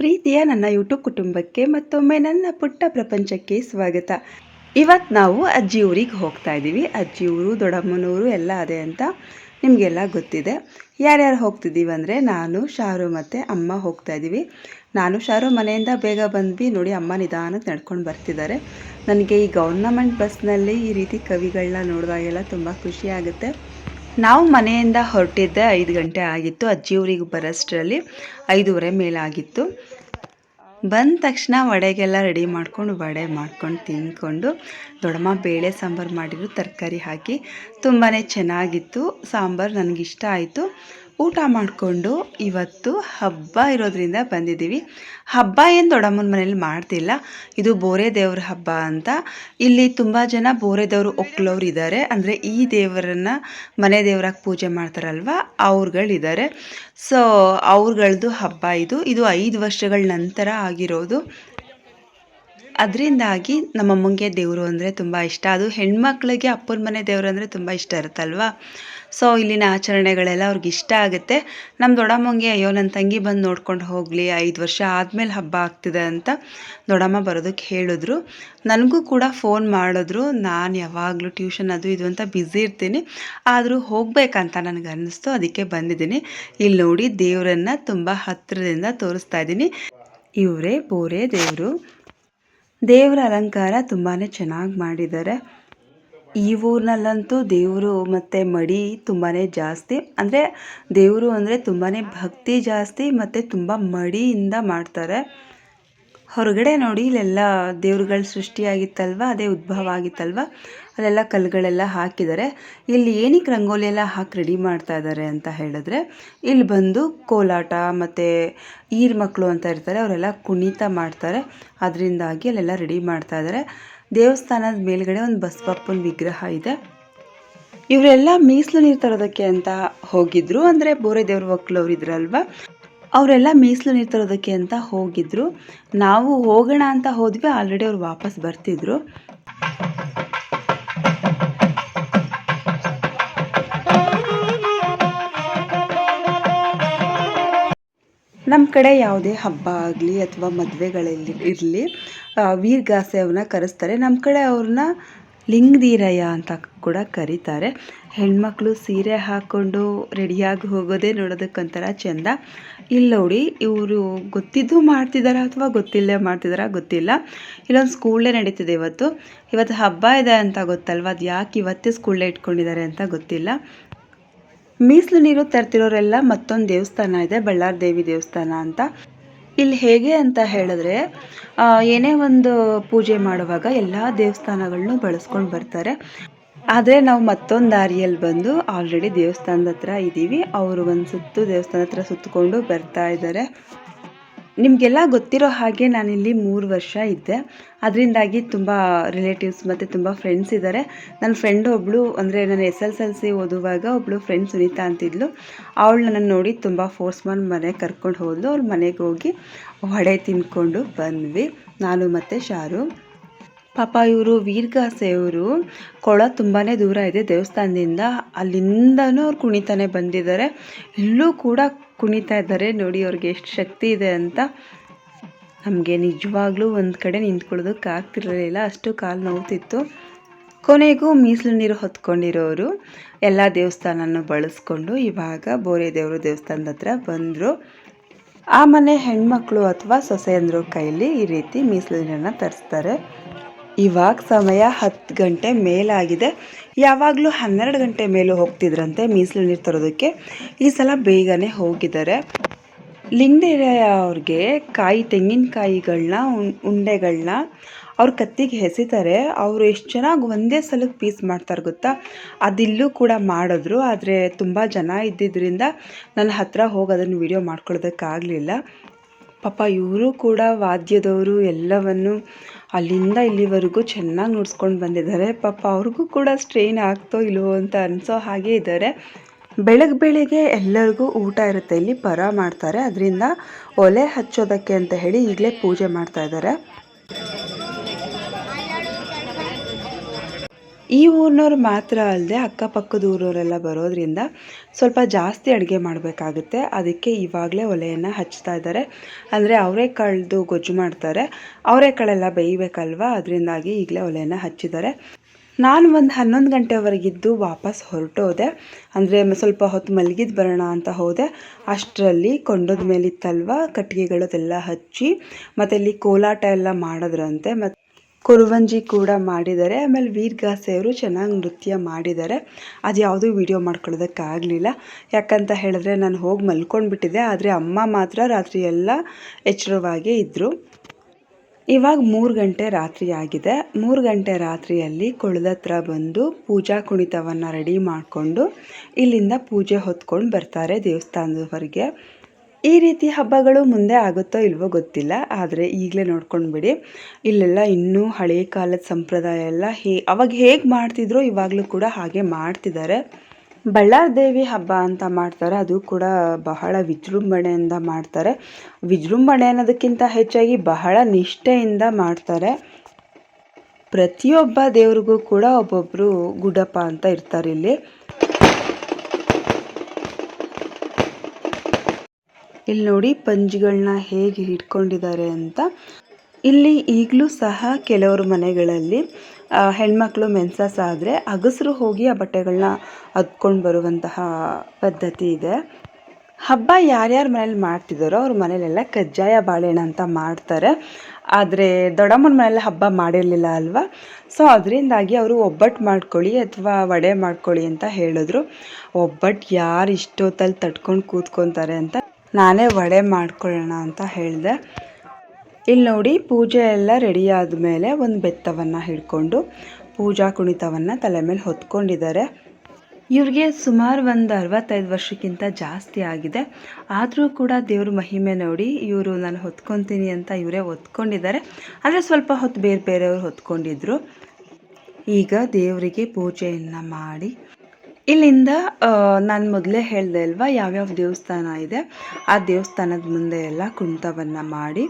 ಪ್ರೀತಿಯ ನನ್ನ ಯೂಟ್ಯೂಬ್ ಕುಟುಂಬಕ್ಕೆ ಮತ್ತೊಮ್ಮೆ ನನ್ನ ಪುಟ್ಟ ಪ್ರಪಂಚಕ್ಕೆ ಸ್ವಾಗತ. ಇವತ್ತು ನಾವು ಅಜ್ಜಿ ಊರಿಗೆ ಹೋಗ್ತಾ ಇದ್ದೀವಿ. ಅಜ್ಜಿ ಊರು, ದೊಡ್ಡಮ್ಮನೂರು ಎಲ್ಲ ಅದೇ ಅಂತ ನಿಮಗೆಲ್ಲ ಗೊತ್ತಿದೆ. ಯಾರ್ಯಾರು ಹೋಗ್ತಿದ್ದೀವಿ ಅಂದರೆ ನಾನು, ಶಾರು ಮತ್ತು ಅಮ್ಮ ಹೋಗ್ತಾ ಇದ್ದೀವಿ. ನಾನು ಶಾರು ಮನೆಯಿಂದ ಬೇಗ ಬಂದ್ವಿ. ನೋಡಿ ಅಮ್ಮ ನಿಧಾನಕ್ಕೆ ನಡ್ಕೊಂಡು ಬರ್ತಿದ್ದಾರೆ. ನನಗೆ ಈ ಗೌರ್ನಮೆಂಟ್ ಬಸ್ನಲ್ಲಿ ಈ ರೀತಿ ಕವಿಗಳನ್ನ ನೋಡಿದಾಗೆಲ್ಲ ತುಂಬ ಖುಷಿ ಆಗುತ್ತೆ. ನಾವು ಮನೆಯಿಂದ ಹೊರಟಿದ್ದೆ ಐದು ಗಂಟೆ ಆಗಿತ್ತು. ಅಜ್ಜಿ ಊರಿಗೆ ಬರೋಷ್ಟರಲ್ಲಿ ಐದೂವರೆ ಮೇಲಾಗಿತ್ತು. ಬಂದ ತಕ್ಷಣ ವಡೆಗೆಲ್ಲ ರೆಡಿ ಮಾಡ್ಕೊಂಡು ವಡೆ ಮಾಡ್ಕೊಂಡು ತಿಂದ್ಕೊಂಡು ದೊಡ್ಡಮ್ಮ ಬೇಳೆ ಸಾಂಬಾರು ಮಾಡಿದ್ರು. ತರಕಾರಿ ಹಾಕಿ ತುಂಬಾ ಚೆನ್ನಾಗಿತ್ತು. ಸಾಂಬಾರು ನನಗಿಷ್ಟ ಆಯಿತು. ಊಟ ಮಾಡಿಕೊಂಡು ಇವತ್ತು ಹಬ್ಬ ಇರೋದ್ರಿಂದ ಬಂದಿದ್ದೀವಿ. ಹಬ್ಬ ಏನು ದೊಡ್ಡಮ್ಮನ ಮನೇಲಿ ಮಾಡ್ತಿಲ್ಲ. ಇದು ಬೋರೆ ದೇವ್ರ ಹಬ್ಬ ಅಂತ. ಇಲ್ಲಿ ತುಂಬ ಜನ ಬೋರೆ ದೇವರು ಒಕ್ಕಲವ್ರು ಇದ್ದಾರೆ ಅಂದರೆ ಈ ದೇವರನ್ನು ಮನೆ ದೇವರಾಗಿ ಪೂಜೆ ಮಾಡ್ತಾರಲ್ವ? ಅವ್ರುಗಳಿದ್ದಾರೆ ಸೊ ಅವ್ರುಗಳದ್ದು ಹಬ್ಬ ಇದು. ಇದು ಐದು ವರ್ಷಗಳ ನಂತರ ಆಗಿರೋದು. ಅದರಿಂದಾಗಿ ನಮ್ಮಮ್ಮಂಗೆ ದೇವರು ಅಂದರೆ ತುಂಬ ಇಷ್ಟ. ಅದು ಹೆಣ್ಮಕ್ಳಿಗೆ ಅಪ್ಪನ ಮನೆ ದೇವರು ಅಂದರೆ ತುಂಬ ಇಷ್ಟ ಇರುತ್ತಲ್ವ? ಸೊ ಇಲ್ಲಿನ ಆಚರಣೆಗಳೆಲ್ಲ ಅವ್ರಿಗೆ ಇಷ್ಟ ಆಗುತ್ತೆ. ನಮ್ಮ ದೊಡ್ಡಮ್ಮಂಗೆ, ಅಯ್ಯೋ ನನ್ನ ತಂಗಿ ಬಂದು ನೋಡ್ಕೊಂಡು ಹೋಗಲಿ, ಐದು ವರ್ಷ ಆದಮೇಲೆ ಹಬ್ಬ ಆಗ್ತಿದೆ ಅಂತ ದೊಡ್ಡಮ್ಮ ಬರೋದಕ್ಕೆ ಹೇಳಿದ್ರು. ನನಗೂ ಕೂಡ ಫೋನ್ ಮಾಡಿದ್ರು. ನಾನು ಯಾವಾಗಲೂ ಟ್ಯೂಷನ್ ಅದು ಇದು ಅಂತ ಬ್ಯುಸಿ ಇರ್ತೀನಿ. ಆದರೂ ಹೋಗಬೇಕಂತ ನನಗೆ ಅನ್ನಿಸ್ತು ಅದಕ್ಕೆ ಬಂದಿದ್ದೀನಿ. ಇಲ್ಲಿ ನೋಡಿ ದೇವರನ್ನು ತುಂಬ ಹತ್ತಿರದಿಂದ ತೋರಿಸ್ತಾ ಇದ್ದೀನಿ. ಇವರೇ ಬೋರೆ ದೇವರು. ದೇವರ ಅಲಂಕಾರ ತುಂಬಾ ಚೆನ್ನಾಗಿ ಮಾಡಿದ್ದಾರೆ. ಈ ಊರಿನಲ್ಲಂತೂ ದೇವರು ಮತ್ತು ಮಡಿ ತುಂಬಾ ಜಾಸ್ತಿ. ಅಂದರೆ ದೇವರು ಅಂದರೆ ತುಂಬಾ ಭಕ್ತಿ ಜಾಸ್ತಿ ಮತ್ತು ತುಂಬ ಮಡಿಯಿಂದ ಮಾಡ್ತಾರೆ. ಹೊರಗಡೆ ನೋಡಿ ಇಲ್ಲೆಲ್ಲ ದೇವ್ರುಗಳು ಸೃಷ್ಟಿಯಾಗಿತ್ತಲ್ವ, ಅದೇ ಉದ್ಭವ ಆಗಿತ್ತಲ್ವ? ಅಲ್ಲೆಲ್ಲ ಕಲ್ಲುಗಳೆಲ್ಲ ಹಾಕಿದ್ದಾರೆ. ಇಲ್ಲಿ ಏನಕ್ಕೆ ರಂಗೋಲಿ ಎಲ್ಲ ಹಾಕಿ ರೆಡಿ ಮಾಡ್ತಾ ಇದ್ದಾರೆ ಅಂತ ಹೇಳಿದ್ರೆ, ಇಲ್ಲಿ ಬಂದು ಕೋಲಾಟ ಮತ್ತು ಈರ್ ಮಕ್ಕಳು ಅಂತ ಇರ್ತಾರೆ, ಅವರೆಲ್ಲ ಕುಣಿತ ಮಾಡ್ತಾರೆ. ಅದರಿಂದಾಗಿ ಅಲ್ಲೆಲ್ಲ ರೆಡಿ ಮಾಡ್ತಾ ಇದ್ದಾರೆ. ದೇವಸ್ಥಾನದ ಮೇಲ್ಗಡೆ ಒಂದು ಬಸವಪ್ಪನ ವಿಗ್ರಹ ಇದೆ. ಇವರೆಲ್ಲ ಮೀಸಲು ನೀರು ತರೋದಕ್ಕೆ ಅಂತ ಹೋಗಿದ್ರು. ಅಂದರೆ ಬೋರೆ ದೇವ್ರ ಮಕ್ಕಳು ಇದ್ರಲ್ವ? ಅವರೆಲ್ಲ ಮೀಸಲು ನೀರು ತರೋದಕ್ಕೆ ಅಂತ ಹೋಗಿದ್ರು. ನಾವು ಹೋಗೋಣ ಅಂತ ಹೋದ್ವಿ, ಆಲ್ರೆಡಿ ಅವ್ರು ವಾಪಸ್ ಬರ್ತಿದ್ರು. ನಮ್ಮ ಕಡೆ ಯಾವುದೇ ಹಬ್ಬ ಆಗಲಿ ಅಥವಾ ಮದುವೆಗಳಲ್ಲಿ ಇರಲಿ ವೀರಗಾಸೆಯವ್ರನ್ನ ಕರೆಸ್ತಾರೆ. ನಮ್ಮ ಕಡೆ ಅವ್ರನ್ನ ಲಿಂಗದೀರಯ್ಯ ಅಂತ ಕೂಡ ಕರೀತಾರೆ. ಹೆಣ್ಮಕ್ಳು ಸೀರೆ ಹಾಕ್ಕೊಂಡು ರೆಡಿಯಾಗಿ ಹೋಗೋದೇ ನೋಡೋದಕ್ಕೊಂಥರ ಚೆಂದ. ಇಲ್ಲಿ ನೋಡಿ, ಇವರು ಗೊತ್ತಿದ್ದು ಮಾಡ್ತಿದ್ದಾರಾ ಅಥವಾ ಗೊತ್ತಿಲ್ಲದೆ ಮಾಡ್ತಿದ್ದಾರಾ ಗೊತ್ತಿಲ್ಲ. ಇಲ್ಲೊಂದು ಸ್ಕೂಲೇ ನಡೀತಿದೆ ಇವತ್ತು. ಇವತ್ತು ಹಬ್ಬ ಇದೆ ಅಂತ ಗೊತ್ತಲ್ವ? ಅದು ಯಾಕೆ ಇವತ್ತೇ ಸ್ಕೂಲೇ ಇಟ್ಕೊಂಡಿದ್ದಾರೆ ಅಂತ ಗೊತ್ತಿಲ್ಲ. ಮೀಸಲು ನೀರು ತರ್ತಿರೋರೆಲ್ಲ ಮತ್ತೊಂದು ದೇವಸ್ಥಾನ ಇದೆ, ಬಳ್ಳಾರಿ ದೇವಿ ದೇವಸ್ಥಾನ ಅಂತ. ಇಲ್ಲಿ ಹೇಗೆ ಅಂತ ಹೇಳಿದ್ರೆ ಏನೇ ಒಂದು ಪೂಜೆ ಮಾಡುವಾಗ ಎಲ್ಲ ದೇವಸ್ಥಾನಗಳನ್ನು ಬಳಸ್ಕೊಂಡು ಬರ್ತಾರೆ. ಆದರೆ ನಾವು ಮತ್ತೊಂದು ದಾರಿಯಲ್ಲಿ ಬಂದು ಆಲ್ರೆಡಿ ದೇವಸ್ಥಾನದ ಹತ್ರ ಇದ್ದೀವಿ ಅವರು ಒಂದು ಸುತ್ತು ದೇವಸ್ಥಾನದ ಹತ್ರ ಸುತ್ತಕೊಂಡು ಬರ್ತಾ ಇದ್ದಾರೆ ನಿಮಗೆಲ್ಲ ಗೊತ್ತಿರೋ ಹಾಗೆ ನಾನಿಲ್ಲಿ ಮೂರು ವರ್ಷ ಇದ್ದೆ. ಅದರಿಂದಾಗಿ ತುಂಬ ರಿಲೇಟಿವ್ಸ್ ಮತ್ತು ತುಂಬ ಫ್ರೆಂಡ್ಸ್ ಇದ್ದಾರೆ ನನ್ನ ಫ್ರೆಂಡ್ ಒಬ್ಬಳು ಅಂದರೆ ನಾನು ಎಸ್ ಎಲ್ ಎಲ್ ಸಿ ಓದುವಾಗ ಒಬ್ಬಳು ಫ್ರೆಂಡ್ ಸುನೀತಾ ಅಂತಿದ್ಲು. ಅವಳು ನನ್ನನ್ನು ನೋಡಿ ತುಂಬ ಫೋರ್ಸ್ ಮಾಡಿ ಮನೆಗೆ ಕರ್ಕೊಂಡು ಹೋದ್ಲು. ಅವ್ರ ಮನೆಗೆ ಹೋಗಿ ವಡೆ ತಿಂದ್ಕೊಂಡು ಬಂದ್ವಿ. ನಾನು ಮತ್ತು ಶಾರು. ಪಾಪ ಇವರು ವೀರ್ಗಾಸೆಯವರು ಕೊಳ ತುಂಬಾ ದೂರ ಇದೆ ದೇವಸ್ಥಾನದಿಂದ. ಅಲ್ಲಿಂದನೂ ಅವ್ರು ಕುಣಿತಾನೆ ಬಂದಿದ್ದಾರೆ. ಇಲ್ಲೂ ಕೂಡ ಕುಣಿತಾ ಇದ್ದಾರೆ. ನೋಡಿ, ಅವ್ರಿಗೆ ಎಷ್ಟು ಶಕ್ತಿ ಇದೆ ಅಂತ. ನಮಗೆ ನಿಜವಾಗ್ಲೂ ಒಂದು ಕಡೆ ನಿಂತ್ಕೊಳ್ಳೋದಕ್ಕೆ ಆಗ್ತಿರಲಿಲ್ಲ. ಅಷ್ಟು ಕಾಲು ನೋವುತ್ತಿತ್ತು ಕೊನೆಗೂ ಮೀಸಲು ನೀರು ಹೊತ್ಕೊಂಡಿರೋರು. ಎಲ್ಲ ದೇವಸ್ಥಾನನೂ ಬಳಸ್ಕೊಂಡು ಇವಾಗ ಬೋರೆ ದೇವರು ದೇವಸ್ಥಾನದ ಹತ್ರ ಬಂದರು. ಆ ಮನೆ ಹೆಣ್ಮಕ್ಳು ಅಥವಾ ಸೊಸೆಯಂದ್ರ ಕೈಲಿ ಈ ರೀತಿ ಮೀಸಲು ನೀರನ್ನು ತರಿಸ್ತಾರೆ. ಇವಾಗ ಸಮಯ ಹತ್ತು ಗಂಟೆ ಮೇಲಾಗಿದೆ. ಯಾವಾಗಲೂ ಹನ್ನೆರಡು ಗಂಟೆ ಮೇಲೂ ಹೋಗ್ತಿದ್ರಂತೆ ಮೀಸಲು ನೀರು ತರೋದಕ್ಕೆ. ಈ ಸಲ ಬೇಗನೆ ಹೋಗಿದ್ದಾರೆ. ಲಿಂಗದೇರಯ್ಯ ಅವ್ರಿಗೆ ಕಾಯಿ ತೆಂಗಿನಕಾಯಿಗಳನ್ನ ಉಂಡೆಗಳನ್ನ ಅವ್ರ ಕತ್ತಿಗೆ ಹೆಸಿತಾರೆ. ಅವರು ಎಷ್ಟು ಚೆನ್ನಾಗಿ ಒಂದೇ ಸಲಕ್ಕೆ ಪೀಸ್ ಮಾಡ್ತಾರೆ ಗೊತ್ತಾ? ಅದಿಲ್ಲೂ ಕೂಡ ಮಾಡಿದ್ರು, ಆದರೆ ತುಂಬ ಜನ ಇದ್ದಿದ್ದರಿಂದ ನನ್ನ ಹತ್ರ ಹೋಗಿ ಅದನ್ನು ವಿಡಿಯೋ ಮಾಡ್ಕೊಳ್ಳೋದಕ್ಕಾಗಲಿಲ್ಲ ಪಾಪ ಇವರು ಕೂಡ ವಾದ್ಯದವರು ಎಲ್ಲವನ್ನು ಅಲ್ಲಿಂದ ಇಲ್ಲಿವರೆಗೂ ಚೆನ್ನಾಗಿ ನುಡ್ಸ್ಕೊಂಡು ಬಂದಿದ್ದಾರೆ. ಪಾಪ ಅವ್ರಿಗೂ ಕೂಡ ಸ್ಟ್ರೈನ್ ಆಗ್ತೋ ಇಲ್ವೋ ಅಂತ ಅನಿಸೋ ಹಾಗೆ ಇದ್ದಾರೆ. ಬೆಳಗ್ಗೆ ಬೆಳಗ್ಗೆ ಎಲ್ಲರಿಗೂ ಊಟ ಇರುತ್ತೆ. ಇಲ್ಲಿ ಪರ ಮಾಡ್ತಾರೆ. ಅದರಿಂದ ಒಲೆ ಹಚ್ಚೋದಕ್ಕೆ ಅಂತ ಹೇಳಿ ಈಗಲೇ ಪೂಜೆ ಮಾಡ್ತಾ ಇದ್ದಾರೆ. ಈ ಊರಿನವ್ರು ಮಾತ್ರ ಅಲ್ಲದೆ ಅಕ್ಕಪಕ್ಕದ ಊರವರೆಲ್ಲ ಬರೋದ್ರಿಂದ ಸ್ವಲ್ಪ ಜಾಸ್ತಿ ಅಡುಗೆ ಮಾಡಬೇಕಾಗುತ್ತೆ. ಅದಕ್ಕೆ ಇವಾಗಲೇ ಒಲೆಯನ್ನು ಹಚ್ತಾ ಇದ್ದಾರೆ. ಅಂದರೆ ಅವರೆಕಾಳ್ದು ಗೊಜ್ಜು ಮಾಡ್ತಾರೆ. ಅವರೆಕಾಳೆಲ್ಲ ಬೇಯಬೇಕಲ್ವ? ಅದರಿಂದಾಗಿ ಈಗಲೇ ಒಲೆಯನ್ನು ಹಚ್ಚಿದ್ದಾರೆ. ನಾನು ಒಂದು ಹನ್ನೊಂದು ಗಂಟೆವರೆಗಿದ್ದು ವಾಪಸ್ ಹೊರಟೋದೆ. ಅಂದರೆ ಸ್ವಲ್ಪ ಹೊತ್ತು ಮಲಗಿದ್ದು ಬರೋಣ ಅಂತ ಹೋದೆ. ಅಷ್ಟರಲ್ಲಿ ಕೊಂಡದ ಮೇಲಿತ್ತಲ್ವ? ಕಟ್ಟಿಗೆಗಳದೆಲ್ಲ ಹಚ್ಚಿ ಮತ್ತು ಇಲ್ಲಿ ಕೋಲಾಟ ಎಲ್ಲ ಮಾಡಿದ್ರಂತೆ. ಮತ್ತು ಕುರುವಂಜಿ ಕೂಡ ಮಾಡಿದ್ದಾರೆ. ಆಮೇಲೆ ವೀರ್ಗಾಸೆಯವರು ಚೆನ್ನಾಗಿ ನೃತ್ಯ ಮಾಡಿದ್ದಾರೆ. ಅದು ಯಾವುದೂ ವಿಡಿಯೋ ಮಾಡ್ಕೊಳ್ಳೋದಕ್ಕಾಗಲಿಲ್ಲ. ಯಾಕಂತ ಹೇಳಿದ್ರೆ ನಾನು ಹೋಗಿ ಮಲ್ಕೊಂಡ್ಬಿಟ್ಟಿದ್ದೆ, ಆದರೆ ಅಮ್ಮ ಮಾತ್ರ ರಾತ್ರಿ ಎಲ್ಲ ಎಚ್ಚರವಾಗೇ ಇದ್ದರು ಇವಾಗ ಮೂರು ಗಂಟೆ ರಾತ್ರಿ ಆಗಿದೆ. ಮೂರು ಗಂಟೆ ರಾತ್ರಿಯಲ್ಲಿ ಕೊಳದತ್ರ ಬಂದು ಪೂಜಾ ಕುಣಿತವನ್ನು ರೆಡಿ ಮಾಡಿಕೊಂಡು ಇಲ್ಲಿಂದ ಪೂಜೆ ಹೊತ್ಕೊಂಡು ಬರ್ತಾರೆ ದೇವಸ್ಥಾನದವರೆಗೆ. ಈ ರೀತಿ ಹಬ್ಬಗಳು ಮುಂದೆ ಆಗುತ್ತೋ ಇಲ್ವೋ ಗೊತ್ತಿಲ್ಲ, ಆದರೆ ಈಗಲೇ ನೋಡ್ಕೊಂಡು ಬಿಡಿ. ಇಲ್ಲೆಲ್ಲ ಇನ್ನೂ ಹಳೆಯ ಕಾಲದ ಸಂಪ್ರದಾಯ ಎಲ್ಲ ಹೇ, ಅವಾಗ ಹೇಗೆ ಮಾಡ್ತಿದ್ರೋ ಇವಾಗಲೂ ಕೂಡ ಹಾಗೆ ಮಾಡ್ತಿದ್ದಾರೆ. ಬಳ್ಳಾರಿ ದೇವಿ ಹಬ್ಬ ಅಂತ ಮಾಡ್ತಾರೆ, ಅದು ಕೂಡ ಬಹಳ ವಿಜೃಂಭಣೆಯಿಂದ ಮಾಡ್ತಾರೆ. ವಿಜೃಂಭಣೆ ಅನ್ನೋದಕ್ಕಿಂತ ಹೆಚ್ಚಾಗಿ ಬಹಳ ನಿಷ್ಠೆಯಿಂದ ಮಾಡ್ತಾರೆ. ಪ್ರತಿಯೊಬ್ಬ ದೇವ್ರಿಗೂ ಕೂಡ ಒಬ್ಬೊಬ್ಬರು ಗುಡ್ಡಪ್ಪ ಅಂತ ಇರ್ತಾರೆ ಇಲ್ಲಿ. ಇಲ್ಲಿ ನೋಡಿ ಪಂಜಿಗಳನ್ನ ಹೇಗೆ ಹಿಡ್ಕೊಂಡಿದ್ದಾರೆ ಅಂತ. ಇಲ್ಲಿ ಈಗಲೂ ಸಹ ಕೆಲವರು ಮನೆಗಳಲ್ಲಿ ಹೆಣ್ಮಕ್ಳು ಮೆನ್ಸಸ್ ಆದರೆ ಅಗಸರು ಹೋಗಿ ಆ ಬಟ್ಟೆಗಳನ್ನ ಅದ್ಕೊಂಡು ಬರುವಂತಹ ಪದ್ಧತಿ ಇದೆ. ಹಬ್ಬ ಯಾರ್ಯಾರ ಮನೇಲಿ ಮಾಡ್ತಿದ್ದಾರೋ ಅವ್ರ ಮನೇಲೆಲ್ಲ ಕಜ್ಜಾಯ ಬಾಳೆಹಣ್ಣು ಅಂತ ಮಾಡ್ತಾರೆ. ಆದರೆ ದೊಡ್ಡಮ್ಮನ ಮನೇಲಿ ಹಬ್ಬ ಮಾಡಿರಲಿಲ್ಲ ಅಲ್ವಾ? ಸೊ ಅದರಿಂದಾಗಿ ಅವರು ಒಬ್ಬಟ್ಟು ಮಾಡ್ಕೊಳ್ಳಿ ಅಥವಾ ವಡೆ ಮಾಡ್ಕೊಳ್ಳಿ ಅಂತ ಹೇಳಿದ್ರು. ಒಬ್ಬಟ್ಟು ಯಾರು ಇಷ್ಟೊತ್ತಲ್ಲಿ ತಟ್ಕೊಂಡು ಕೂತ್ಕೊತಾರೆ ಅಂತ ನಾನೇ ವಡೆ ಮಾಡ್ಕೊಳ್ಳೋಣ ಅಂತ ಹೇಳಿದೆ. ಇಲ್ಲಿ ನೋಡಿ ಪೂಜೆ ಎಲ್ಲ ರೆಡಿ ಆದಮೇಲೆ ಒಂದು ಬೆತ್ತವನ್ನು ಹಿಡ್ಕೊಂಡು ಪೂಜಾ ಕುಣಿತವನ್ನು ತಲೆ ಮೇಲೆ ಹೊತ್ಕೊಂಡಿದ್ದಾರೆ. ಇವ್ರಿಗೆ ಸುಮಾರು ಒಂದು ಅರವತ್ತೈದು ವರ್ಷಕ್ಕಿಂತ ಜಾಸ್ತಿ ಆಗಿದೆ. ಆದರೂ ಕೂಡ ದೇವ್ರ ಮಹಿಮೆ ನೋಡಿ ಇವರು ನಾನು ಹೊತ್ಕೊತೀನಿ ಅಂತ ಇವರೇ ಹೊತ್ಕೊಂಡಿದ್ದಾರೆ. ಆದರೆ ಸ್ವಲ್ಪ ಹೊತ್ತು ಬೇರೆ ಬೇರೆಯವರು ಹೊತ್ಕೊಂಡಿದ್ರು. ಈಗ ದೇವರಿಗೆ ಪೂಜೆಯನ್ನು ಮಾಡಿ ಇಲ್ಲಿಂದ ನಾನು ಮೊದಲೇ ಹೇಳಿದೆ ಅಲ್ವಾ, ಯಾವ್ಯಾವ ದೇವಸ್ಥಾನ ಇದೆ, ಆ ದೇವಸ್ಥಾನದ ಮುಂದೆ ಎಲ್ಲ ಕುಣಿತವನ್ನು ಮಾಡಿ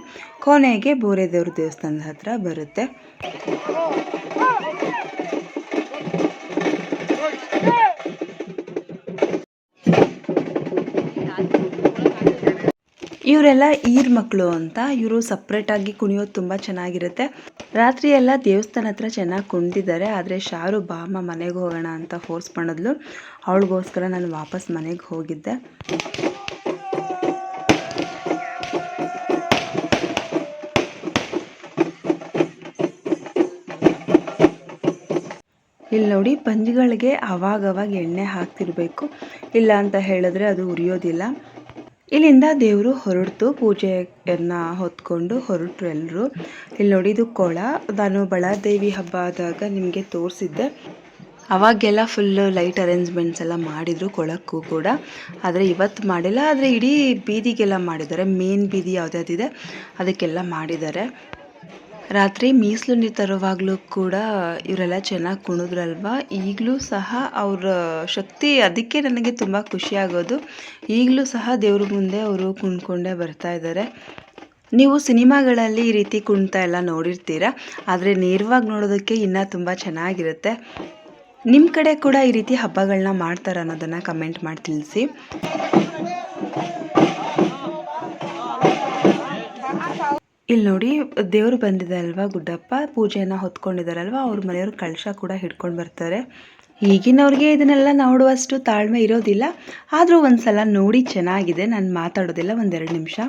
ಕೊನೆಗೆ ಬೋರೆ ದೇವ್ರ ದೇವಸ್ಥಾನದ ಹತ್ರ ಬರುತ್ತೆ. ಇವರೆಲ್ಲ ಈರ್ ಮಕ್ಕಳು ಅಂತ. ಇವರು ಸಪ್ರೇಟಾಗಿ ಕುಣಿಯೋದು ತುಂಬ ಚೆನ್ನಾಗಿರುತ್ತೆ. ರಾತ್ರಿ ಎಲ್ಲ ದೇವಸ್ಥಾನ ಹತ್ರ ಚೆನ್ನಾಗಿ ಕುಣಿದಿದ್ದಾರೆ. ಆದರೆ ಶಾರು ಬಾಮ ಮನೆಗೆ ಹೋಗೋಣ ಅಂತ ಫೋರ್ಸ್ ಮಾಡಿದ್ಲು. ಅವಳಿಗೋಸ್ಕರ ನಾನು ವಾಪಸ್ ಮನೆಗೆ ಹೋಗಿದ್ದೆ. ಇಲ್ಲಿ ನೋಡಿ, ಪಂಜಿಗಳಿಗೆ ಅವಾಗವಾಗ ಎಣ್ಣೆ ಹಾಕ್ತಿರ್ಬೇಕು. ಇಲ್ಲ ಅಂತ ಹೇಳಿದ್ರೆ ಅದು ಉರಿಯೋದಿಲ್ಲ. ಇಲ್ಲಿಂದ ದೇವರು ಹೊರಡ್ತು, ಪೂಜೆಯನ್ನು ಹೊತ್ಕೊಂಡು ಹೊರಟರು ಎಲ್ಲರೂ ಇಲ್ಲಿ ನೋಡಿ ಇದು ಕೊಳ. ನಾನು ಬಳಾದೇವಿ ಹಬ್ಬ ಆದಾಗ ನಿಮಗೆ ತೋರಿಸಿದ್ದೆ. ಅವಾಗೆಲ್ಲ ಫುಲ್ಲು ಲೈಟ್ ಅರೇಂಜ್ಮೆಂಟ್ಸ್ ಎಲ್ಲ ಮಾಡಿದರು ಕೊಳಕ್ಕೂ ಕೂಡ. ಆದರೆ ಇವತ್ತು ಮಾಡಿಲ್ಲ. ಆದರೆ ಇಡೀ ಬೀದಿಗೆಲ್ಲ ಮಾಡಿದ್ದಾರೆ. ಮೇನ್ ಬೀದಿ ಯಾವುದ್ಯಾವ್ದಿದೆ ಅದಕ್ಕೆಲ್ಲ ಮಾಡಿದ್ದಾರೆ. ರಾತ್ರಿ ಮೀಸಲು ನೀರು ತರುವಾಗಲೂ ಕೂಡ ಇವರೆಲ್ಲ ಚೆನ್ನಾಗಿ ಕುಣಿದ್ರಲ್ವಾ? ಈಗಲೂ ಸಹ ಅವರ ಶಕ್ತಿ ಅದಕ್ಕೆ ನನಗೆ ತುಂಬ ಖುಷಿಯಾಗೋದು ಈಗಲೂ ಸಹ ದೇವ್ರ ಮುಂದೆ ಅವರು ಕುಣ್ಕೊಂಡೇ ಬರ್ತಾ ಇದ್ದಾರೆ ನೀವು ಸಿನಿಮಾಗಳಲ್ಲಿ ಈ ರೀತಿ ಕುಣ್ತಾ ಎಲ್ಲ ನೋಡಿರ್ತೀರ? ಆದರೆ ನೇರವಾಗಿ ನೋಡೋದಕ್ಕೆ ಇನ್ನೂ ತುಂಬ ಚೆನ್ನಾಗಿರುತ್ತೆ. ನಿಮ್ಮ ಕಡೆ ಕೂಡ ಈ ರೀತಿ ಹಬ್ಬಗಳನ್ನ ಮಾಡ್ತಾರೆ ಅನ್ನೋದನ್ನು ಕಮೆಂಟ್ ಮಾಡಿ ತಿಳಿಸಿ. ಇಲ್ಲಿ ನೋಡಿ, ದೇವರು ಬಂದಿದೆ ಅಲ್ವಾ ಗುಡ್ಡಪ್ಪ? ಪೂಜೆಯನ್ನು ಹೊತ್ಕೊಂಡಿದ್ದಾರಲ್ವ ಅವ್ರ ಮನೆಯವರು ಕಳಶ ಕೂಡ ಹಿಡ್ಕೊಂಡು ಬರ್ತಾರೆ. ಈಗಿನವ್ರಿಗೆ ಇದನ್ನೆಲ್ಲ ನೋಡುವಷ್ಟು ತಾಳ್ಮೆ ಇರೋದಿಲ್ಲ. ಆದರೂ ಒಂದು ಸಲ ನೋಡಿ ಚೆನ್ನಾಗಿದೆ. ನಾನು ಮಾತಾಡೋದಿಲ್ಲ, ಒಂದೆರಡು ನಿಮಿಷ.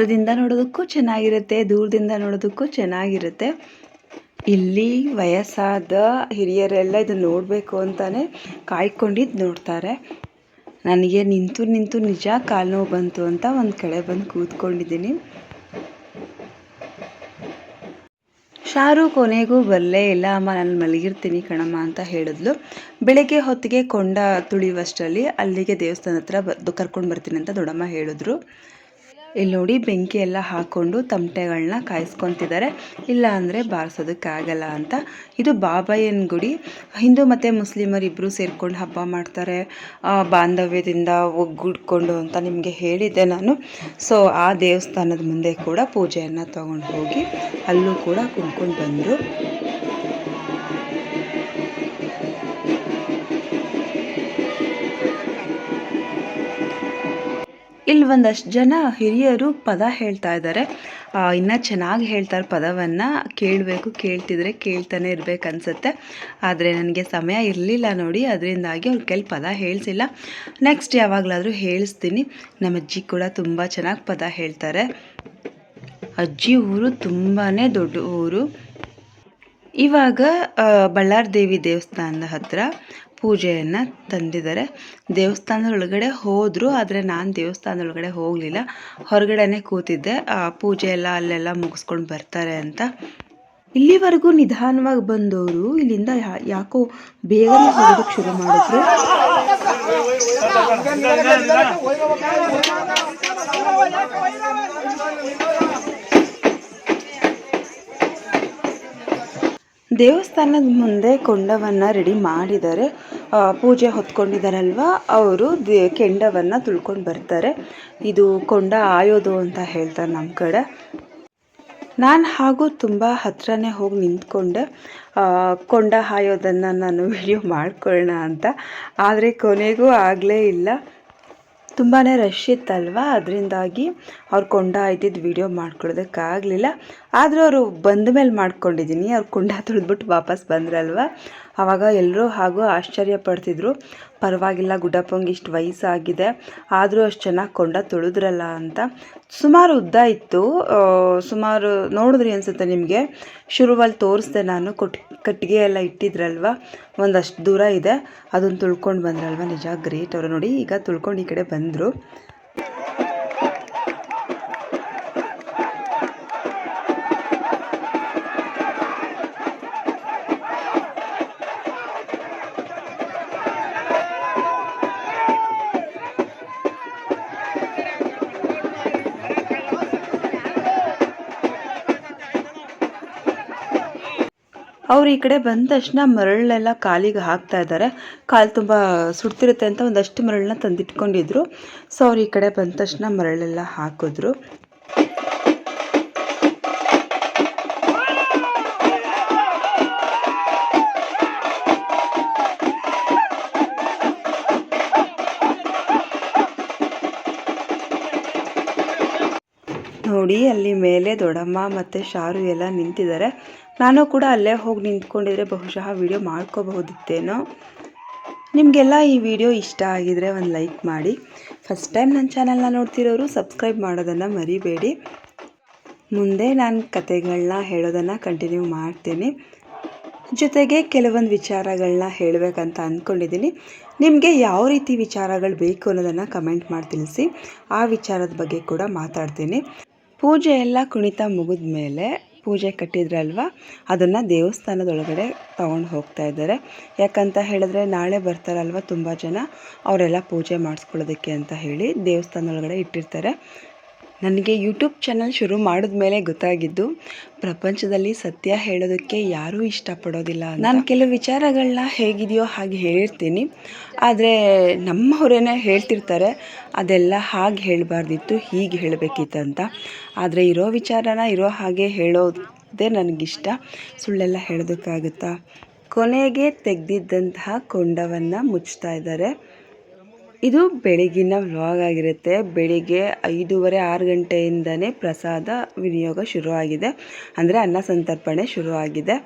ಹತ್ರದಿಂದ ನೋಡೋದಕ್ಕೂ ಚೆನ್ನಾಗಿರುತ್ತೆ, ದೂರದಿಂದ ನೋಡೋದಕ್ಕೂ ಚೆನ್ನಾಗಿರುತ್ತೆ. ಇಲ್ಲಿ ವಯಸ್ಸಾದ ಹಿರಿಯರೆಲ್ಲ ಇದು ನೋಡಬೇಕು ಅಂತಲೇ ಕಾಯ್ಕೊಂಡಿದ್ದು ನೋಡ್ತಾರೆ. ನನಗೆ ನಿಂತು ನಿಂತು ನಿಜ ಕಾಲು ನೋವು ಬಂತು ಅಂತ ಒಂದು ಕಡೆ ಬಂದು ಕೂತ್ಕೊಂಡಿದ್ದೀನಿ. ಶಾರು ಕೊನೆಗೂ ಬರಲೇ ಇಲ್ಲ, ಅಮ್ಮ ನಾನು ಮಲಗಿರ್ತೀನಿ ಕಣಮ್ಮ ಅಂತ ಹೇಳಿದ್ಲು. ಬೆಳಗ್ಗೆ ಹೊತ್ತಿಗೆ ಕೊಂಡ ತುಳಿಯುವಷ್ಟರಲ್ಲಿ ಅಲ್ಲಿಗೆ ದೇವಸ್ಥಾನ ಹತ್ರ ಬ, ಕರ್ಕೊಂಡು ಬರ್ತೀನಿ ಅಂತ ದೊಡ್ಡಮ್ಮ ಹೇಳಿದ್ರು. ಇಲ್ಲಿ ನೋಡಿ ಬೆಂಕಿ ಎಲ್ಲ ಹಾಕ್ಕೊಂಡು ತಮಟೆಗಳನ್ನ ಕಾಯಿಸ್ಕೊತಿದ್ದಾರೆ. ಇಲ್ಲ ಅಂದರೆ ಬಾರಿಸೋದಕ್ಕಾಗಲ್ಲ ಅಂತ. ಇದು ಬಾಬಾಯನ ಗುಡಿ. ಹಿಂದೂ ಮತ್ತು ಮುಸ್ಲಿಮರು ಇಬ್ಬರು ಸೇರ್ಕೊಂಡು ಹಬ್ಬ ಮಾಡ್ತಾರೆ. ಆ, ಬಾಂಧವ್ಯದಿಂದ ಒಗ್ಗೂಡ್ಕೊಂಡು ಅಂತ ನಿಮಗೆ ಹೇಳಿದ್ದೆ ನಾನು. ಸೊ ಆ ದೇವಸ್ಥಾನದ ಮುಂದೆ ಕೂಡ ಪೂಜೆಯನ್ನು ತಗೊಂಡು ಹೋಗಿ ಅಲ್ಲೂ ಕೂಡ ಕುಂತ್ಕೊಂಡು ಬಂದರು. ಇಲ್ಲಿ ಒಂದಷ್ಟು ಜನ ಹಿರಿಯರು ಪದ ಹೇಳ್ತಾ ಇದ್ದಾರೆ. ಇನ್ನೂ ಚೆನ್ನಾಗಿ ಹೇಳ್ತಾರೆ ಪದವನ್ನು. ಕೇಳಬೇಕು, ಕೇಳ್ತಿದ್ರೆ ಕೇಳ್ತಾನೆ ಇರ್ಬೇಕು ಅನ್ಸುತ್ತೆ. ಆದರೆ ನನಗೆ ಸಮಯ ಇರಲಿಲ್ಲ ನೋಡಿ, ಅದರಿಂದಾಗಿ ಅವ್ರ ಕೈಲಿ ಪದ ಹೇಳಿಸಿಲ್ಲ. ನೆಕ್ಸ್ಟ್ ಯಾವಾಗಲಾದರೂ ಹೇಳಿಸ್ತೀನಿ. ನಮ್ಮ ಅಜ್ಜಿ ಕೂಡ ತುಂಬ ಚೆನ್ನಾಗಿ ಪದ ಹೇಳ್ತಾರೆ. ಅಜ್ಜಿ ಊರು ತುಂಬಾ ದೊಡ್ಡ ಊರು. ಇವಾಗ ಬಳ್ಳಾರ್ ದೇವಿ ದೇವಸ್ಥಾನದ ಹತ್ರ ಪೂಜೆಯನ್ನು ತಂದಿದ್ದಾರೆ. ದೇವಸ್ಥಾನದ ಒಳಗಡೆ ಹೋದರು, ಆದರೆ ನಾನು ದೇವಸ್ಥಾನದ ಒಳಗಡೆ ಹೋಗಲಿಲ್ಲ. ಹೊರಗಡೆನೆ ಕೂತಿದ್ದೆ. ಪೂಜೆ ಎಲ್ಲ ಅಲ್ಲೆಲ್ಲ ಮುಗಿಸ್ಕೊಂಡು ಬರ್ತಾರೆ ಅಂತ. ಇಲ್ಲಿವರೆಗೂ ನಿಧಾನವಾಗಿ ಬಂದವರು ಇಲ್ಲಿಂದ ಯಾಕೋ ಬೇಗನೆ ಹೋಗೋದಕ್ಕೆ ಶುರು ಮಾಡಿದ್ರು. ದೇವಸ್ಥಾನದ ಮುಂದೆ ಕೊಂಡವನ್ನು ರೆಡಿ ಮಾಡಿದ್ದಾರೆ ಪೂಜೆ ಹೊತ್ಕೊಂಡಿದ್ದಾರಲ್ವ? ಅವರು ದೇ, ಕೆಂಡವನ್ನು ತುಳ್ಕೊಂಡು ಬರ್ತಾರೆ. ಇದು ಕೊಂಡ ಆಯೋದು ಅಂತ ಹೇಳ್ತಾರೆ ನಮ್ಮ ಕಡೆ. ನಾನು ಹಾಗೂ ತುಂಬ ಹತ್ರನೇ ಹೋಗಿ ನಿಂತ್ಕೊಂಡೆ. ಕೊಂಡ ಹಾಯೋದನ್ನು ನಾನು ವಿಡಿಯೋ ಮಾಡ್ಕೊಳ್ಳೋಣ ಅಂತ. ಆದರೆ ಕೊನೆಗೂ ಆಗಲೇ ಇಲ್ಲ. ತುಂಬಾ ರಶ್ ಇತ್ತಲ್ವಾ? ಅದರಿಂದಾಗಿ ಅವ್ರು ಕೊಂಡ ಆಯ್ತಿದ್ದು ವಿಡಿಯೋ ಮಾಡ್ಕೊಳ್ಳೋದಕ್ಕಾಗಲಿಲ್ಲ. ಆದರೂ ಅವರು ಬಂದ ಮೇಲೆ ಮಾಡ್ಕೊಂಡಿದ್ದೀನಿ ಅವ್ರು ಕೊಂಡ ತೊಳೆದ್ಬಿಟ್ಟು ವಾಪಸ್ ಬಂದ್ರಲ್ವ? ಆವಾಗ ಎಲ್ಲರೂ ಹಾಗೂ ಆಶ್ಚರ್ಯ ಪಡ್ತಿದ್ರು. ಪರವಾಗಿಲ್ಲ ಗುಡ್ಡಪ್ಪಂಗೆ ಇಷ್ಟು ವಯಸ್ಸಾಗಿದೆ. ಆದರೂ ಅಷ್ಟು ಚೆನ್ನಾಗಿ ಕೊಂಡ ತುಳಿದ್ರಲ್ಲ ಅಂತ. ಸುಮಾರು ಉದ್ದ ಇತ್ತು. ಸುಮಾರು ನೋಡಿದ್ರಿ ಅನ್ಸುತ್ತೆ ನಿಮಗೆ. ಶುರುವಲ್ಲಿ ತೋರಿಸ್ದೆ ನಾನು ಕೊಟ್, ಕಟ್ಟಿಗೆ ಎಲ್ಲ ಇಟ್ಟಿದ್ರಲ್ವ? ಒಂದಷ್ಟು ದೂರ ಇದೆ. ಅದನ್ನು ತುಳ್ಕೊಂಡು ಬಂದ್ರಲ್ವ? ನಿಜ, ಗ್ರೇಟ್. ಅವರು ನೋಡಿ ಈಗ ತುಳ್ಕೊಂಡು ಈ ಕಡೆ ಬಂದರು. ಅವ್ರು ಈ ಕಡೆ ಬಂದ ತಕ್ಷಣ ಮರಳನ್ನೆಲ್ಲ ಕಾಲಿಗೆ ಹಾಕ್ತಾ ಇದ್ದಾರೆ. ಕಾಲು ತುಂಬ ಸುಡ್ತಿರುತ್ತೆ ಅಂತ ಒಂದಷ್ಟು ಮರಳನ್ನ ತಂದಿಟ್ಕೊಂಡಿದ್ರು. ಸೊ ಅವ್ರು ಈ ಕಡೆ ಬಂದ ತಕ್ಷಣ ಮರಳೆಲ್ಲ ಹಾಕಿದ್ರು. ನೋಡಿ ಅಲ್ಲಿ ಮೇಲೆ ದೊಡ್ಡಮ್ಮ ಮತ್ತು ಶಾರು ಎಲ್ಲ ನಿಂತಿದ್ದಾರೆ. ನಾನು ಕೂಡ ಅಲ್ಲೇ ಹೋಗಿ ನಿಂತ್ಕೊಂಡಿದ್ರೆ ಬಹುಶಃ ವಿಡಿಯೋ ಮಾಡ್ಕೋಬಹುದಿತ್ತೇನೋ. ನಿಮಗೆಲ್ಲ ಈ ವಿಡಿಯೋ ಇಷ್ಟ ಆಗಿದ್ರೆ ಒಂದು ಲೈಕ್ ಮಾಡಿ. ಫಸ್ಟ್ ಟೈಮ್ ನನ್ನ ಚಾನಲ್ನ ನೋಡ್ತಿರೋರು ಸಬ್ಸ್ಕ್ರೈಬ್ ಮಾಡೋದನ್ನು ಮರಿಬೇಡಿ. ಮುಂದೆ ನಾನು ಕತೆಗಳನ್ನ ಹೇಳೋದನ್ನು ಕಂಟಿನ್ಯೂ ಮಾಡ್ತೀನಿ. ಜೊತೆಗೆ ಕೆಲವೊಂದು ವಿಚಾರಗಳನ್ನ ಹೇಳಬೇಕಂತ ಅಂದ್ಕೊಂಡಿದ್ದೀನಿ ನಿಮಗೆ ಯಾವ ರೀತಿ ವಿಚಾರಗಳು ಬೇಕು ಅನ್ನೋದನ್ನು ಕಮೆಂಟ್ ಮಾಡಿ ತಿಳಿಸಿ. ಆ ವಿಚಾರದ ಬಗ್ಗೆ ಕೂಡ ಮಾತಾಡ್ತೀನಿ. ಪೂಜೆ ಎಲ್ಲ ಕುಣಿತ ಮುಗಿದ ಮೇಲೆ ಪೂಜೆ ಕಟ್ಟಿದ್ರಲ್ವ? ಅದನ್ನು ದೇವಸ್ಥಾನದೊಳಗಡೆ ತಗೊಂಡು ಹೋಗ್ತಾ ಇದ್ದಾರೆ. ಯಾಕಂತ ಹೇಳಿದ್ರೆ ನಾಳೆ ಬರ್ತಾರಲ್ವ ತುಂಬ ಜನ? ಅವರೆಲ್ಲ ಪೂಜೆ ಮಾಡಿಸ್ಕೊಳ್ಳೋದಕ್ಕೆ ಅಂತ ಹೇಳಿ ದೇವಸ್ಥಾನದೊಳಗಡೆ ಇಟ್ಟಿರ್ತಾರೆ. ನನಗೆ ಯೂಟ್ಯೂಬ್ ಚಾನಲ್ ಶುರು ಮಾಡಿದ ಮೇಲೆ ಗೊತ್ತಾಗಿದ್ದು, ಪ್ರಪಂಚದಲ್ಲಿ ಸತ್ಯ ಹೇಳೋದಕ್ಕೆ ಯಾರೂ ಇಷ್ಟಪಡೋದಿಲ್ಲ ನಾನು ಕೆಲವು ವಿಚಾರಗಳನ್ನ ಹೇಗಿದೆಯೋ ಹಾಗೆ ಹೇಳಿರ್ತೀನಿ. ಆದರೆ ನಮ್ಮವರೇನೇ ಹೇಳ್ತಿರ್ತಾರೆ, ಅದೆಲ್ಲ ಹಾಗೆ ಹೇಳಬಾರ್ದಿತ್ತು, ಹೀಗೆ ಹೇಳಬೇಕಿತ್ತು ಅಂತ. ಆದರೆ ಇರೋ ವಿಚಾರನ ಇರೋ ಹಾಗೆ ಹೇಳೋದೇ ನನಗಿಷ್ಟ. ಸುಳ್ಳೆಲ್ಲ ಹೇಳೋದಕ್ಕಾಗುತ್ತಾ? ಕೊನೆಗೆ ತೆಗೆದಿದ್ದಂತಹ ಕೊಂಡವನ್ನು ಮುಚ್ತಾ ಇದ್ದಾರೆ. ಇದು ಬೆಳಗಿನ ವ್ಲಾಗ್ ಆಗಿರುತ್ತೆ. ಬೆಳಿಗ್ಗೆ ಐದೂವರೆ, ಆರು ಗಂಟೆಯಿಂದನೇ ಪ್ರಸಾದ ವಿನಿಯೋಗ ಶುರುವಾಗಿದೆ. ಅಂದರೆ ಅನ್ನ ಸಂತರ್ಪಣೆ ಶುರುವಾಗಿದೆ.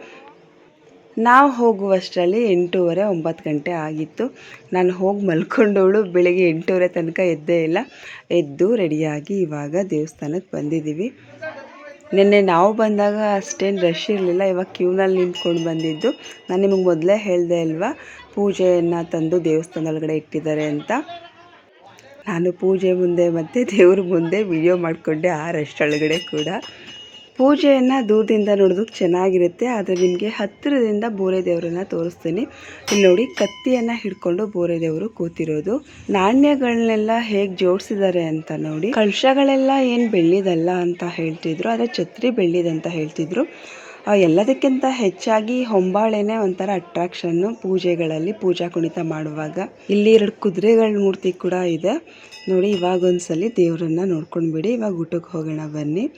ನಾವು ಹೋಗುವಷ್ಟರಲ್ಲಿ ಎಂಟೂವರೆ, ಒಂಬತ್ತು ಗಂಟೆ ಆಗಿತ್ತು. ನಾನು ಹೋಗಿ ಮಲ್ಕೊಂಡವಳು ಬೆಳಿಗ್ಗೆ ಎಂಟೂವರೆ ತನಕ ಎದ್ದೇ ಇಲ್ಲ. ಎದ್ದು ರೆಡಿಯಾಗಿ ಇವಾಗ ದೇವಸ್ಥಾನಕ್ಕೆ ಬಂದಿದ್ದೀವಿ. ನಿನ್ನೆ ನಾವು ಬಂದಾಗ ಅಷ್ಟೇನು ರಶ್ ಇರಲಿಲ್ಲ. ಇವಾಗ ಕ್ಯೂನಲ್ಲಿ ನಿಂತ್ಕೊಂಡು ಬಂದಿದ್ದು. ನಾನು ನಿಮಗೆ ಮೊದಲೇ ಹೇಳಿದೆ ಅಲ್ವಾ? ಪೂಜೆಯನ್ನು ತಂದು ದೇವಸ್ಥಾನದೊಳಗಡೆ ಇಟ್ಟಿದ್ದಾರೆ ಅಂತ. ನಾನು ಪೂಜೆ ಮುಂದೆ ಮತ್ತು ದೇವ್ರ ಮುಂದೆ ವಿಡಿಯೋ ಮಾಡಿಕೊಂಡೆ ಆ ರಶ್ ಒಳಗಡೆ ಕೂಡ. ಪೂಜೆಯನ್ನು ದೂರದಿಂದ ನೋಡೋದಕ್ಕೆ ಚೆನ್ನಾಗಿರುತ್ತೆ, ಆದರೆ ನಿಮಗೆ ಹತ್ತಿರದಿಂದ ಬೋರೆ ದೇವರನ್ನ ತೋರಿಸ್ತೀನಿ. ಇಲ್ಲಿ ನೋಡಿ, ಕತ್ತಿಯನ್ನು ಹಿಡ್ಕೊಂಡು ಬೋರೆ ದೇವರು ಕೂತಿರೋದು. ನಾಣ್ಯಗಳನ್ನೆಲ್ಲ ಹೇಗೆ ಜೋಡಿಸಿದ್ದಾರೆ ಅಂತ ನೋಡಿ. ಕಳಶಗಳೆಲ್ಲ ಏನು ಬೆಳ್ಳಿದಲ್ಲ ಅಂತ ಹೇಳ್ತಿದ್ರು, ಆದರೆ ಛತ್ರಿ ಬೆಳ್ಳಿದಂತ ಹೇಳ್ತಿದ್ರು. ಎಲ್ಲದಕ್ಕಿಂತ ಹೆಚ್ಚಾಗಿ ಹೊಂಬಾಳೆನೇ ಒಂಥರ ಅಟ್ರಾಕ್ಷನ್ನು ಪೂಜೆಗಳಲ್ಲಿ ಪೂಜಾ ಕುಣಿತ ಮಾಡುವಾಗ. ಇಲ್ಲಿ ಎರಡು ಕುದುರೆಗಳ ಮೂರ್ತಿ ಕೂಡ ಇದೆ. ನೋಡಿ, ಇವಾಗ ಒಂದ್ಸಲಿ ದೇವರನ್ನ ನೋಡ್ಕೊಂಡು ಬಿಡಿ. ಇವಾಗ ಊಟಕ್ಕೆ ಹೋಗೋಣ ಬನ್ನಿ.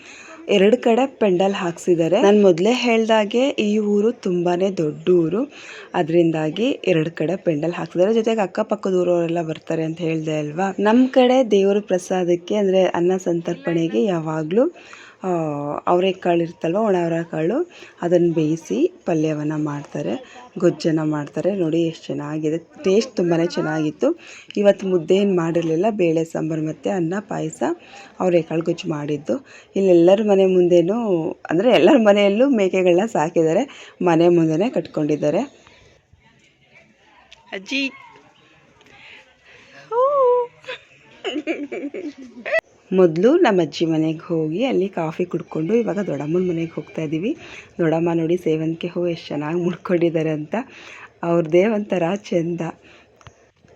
ಎರಡು ಕಡೆ ಪೆಂಡಲ್ ಹಾಕ್ಸಿದ್ದಾರೆ. ನಾನು ಮೊದಲೇ ಹೇಳ್ದಾಗೆ ಈ ಊರು ತುಂಬಾನೇ ದೊಡ್ಡ ಊರು. ಅದರಿಂದಾಗಿ ಎರಡು ಕಡೆ ಪೆಂಡಲ್ ಹಾಕ್ಸಿದ್ದಾರೆ. ಜೊತೆಗೆ ಅಕ್ಕಪಕ್ಕದ ಊರವರೆಲ್ಲ ಬರ್ತಾರೆ ಅಂತ ಹೇಳ್ದೆ ಅಲ್ವಾ? ನಮ್ಮ ಕಡೆ ದೇವರ ಪ್ರಸಾದಕ್ಕೆ ಅಂದರೆ ಅನ್ನ ಸಂತರ್ಪಣೆಗೆ ಯಾವಾಗಲೂ ಅವರೆಕಾಳು ಇರ್ತಲ್ವ ಒಣ ಅವರೆಕಾಳು ಅದನ್ನು ಬೇಯಿಸಿ ಪಲ್ಯವನ್ನು ಮಾಡ್ತಾರೆ, ಗೊಜ್ಜನ್ನು ಮಾಡ್ತಾರೆ. ನೋಡಿ ಎಷ್ಟು ಚೆನ್ನಾಗಿದೆ ಟೇಸ್ಟ್ ತುಂಬಾ ಚೆನ್ನಾಗಿತ್ತು. ಇವತ್ತು ಮುದ್ದೆ ಏನು ಮಾಡಿರಲಿಲ್ಲ, ಬೇಳೆ, ಸಾಂಬಾರು ಮತ್ತು ಅನ್ನ, ಪಾಯಸ ಅವರೆಕಾಳು ಗೊಜ್ಜು ಮಾಡಿದ್ದು. ಇಲ್ಲೆಲ್ಲರ ಮನೆ ಮುಂದೆನೂ, ಅಂದರೆ ಎಲ್ಲರ ಮನೆಯಲ್ಲೂ ಮೇಕೆಗಳನ್ನ ಸಾಕಿದ್ದಾರೆ, ಮನೆ ಮುಂದೆನೇ ಕಟ್ಕೊಂಡಿದ್ದಾರೆ. ಅಜ್ಜಿ. ಮೊದಲು ನಮ್ಮ ಅಜ್ಜಿ ಮನೆಗೆ ಹೋಗಿ ಅಲ್ಲಿ ಕಾಫಿ ಕುಡ್ಕೊಂಡು ಇವಾಗ ದೊಡ್ಡಮ್ಮನ ಮನೆಗೆ ಹೋಗ್ತಾ ಇದ್ದೀವಿ ದೊಡ್ಡಮ್ಮ ನೋಡಿ ಸೇವಂತಿಗೆ ಹೂವು ಎಷ್ಟು ಚೆನ್ನಾಗಿ ಮುಡ್ಕೊಂಡಿದ್ದಾರೆ ಅಂತ. ಅವ್ರದ್ದೇ ಒಂಥರ ಚೆಂದ.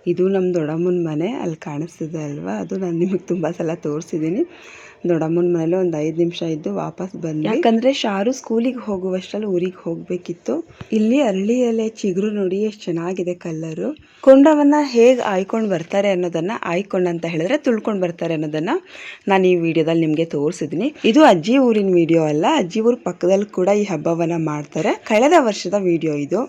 ಇದು ನಮ್ಮ ದೊಡ್ಡಮ್ಮನ ಮನೆ, ಅಲ್ಲಿ ಕಾಣಿಸ್ತಿದೆ ಅಲ್ವಾ? ಅದು ನಾನು ನಿಮಗೆ ತುಂಬ ಸಲ ತೋರಿಸಿದ್ದೀನಿ ದೊಡ್ಡಮ್ಮನ ಮನೇಲಿ ಒಂದು ಐದು ನಿಮಿಷ ಇದ್ದು ವಾಪಸ್ ಬಂದು ಯಾಕಂದರೆ ಶಾರು ಸ್ಕೂಲಿಗೆ ಹೋಗುವಷ್ಟರಲ್ಲಿ ಊರಿಗೆ ಹೋಗಬೇಕಿತ್ತು. ಇಲ್ಲಿ ಅರಳಿ ಎಲೆ ಚಿಗುರು ನೋಡಿ ಎಷ್ಟು ಚೆನ್ನಾಗಿದೆ ಕಲ್ಲರು. ಕೊಂಡವನ್ನು ಹೇಗೆ ಆಯ್ಕೊಂಡು ಬರ್ತಾರೆ ಅನ್ನೋದನ್ನ, ಆಯ್ಕೊಂಡು ಅಂತ ಹೇಳಿದ್ರೆ ತುಳ್ಕೊಂಡು ಬರ್ತಾರೆ ಅನ್ನೋದನ್ನ ನಾನು ಈ ವಿಡಿಯೋದಲ್ಲಿ ನಿಮಗೆ ತೋರಿಸಿದ್ದೀನಿ ಇದು ಅಜ್ಜಿ ಊರಿನ ವಿಡಿಯೋ ಅಲ್ಲ, ಅಜ್ಜಿ ಊರ ಪಕ್ಕದಲ್ಲಿ ಕೂಡ ಈ ಹಬ್ಬವನ್ನ ಮಾಡ್ತಾರೆ. ಕಳೆದ ವರ್ಷದ ವಿಡಿಯೋ ಇದು.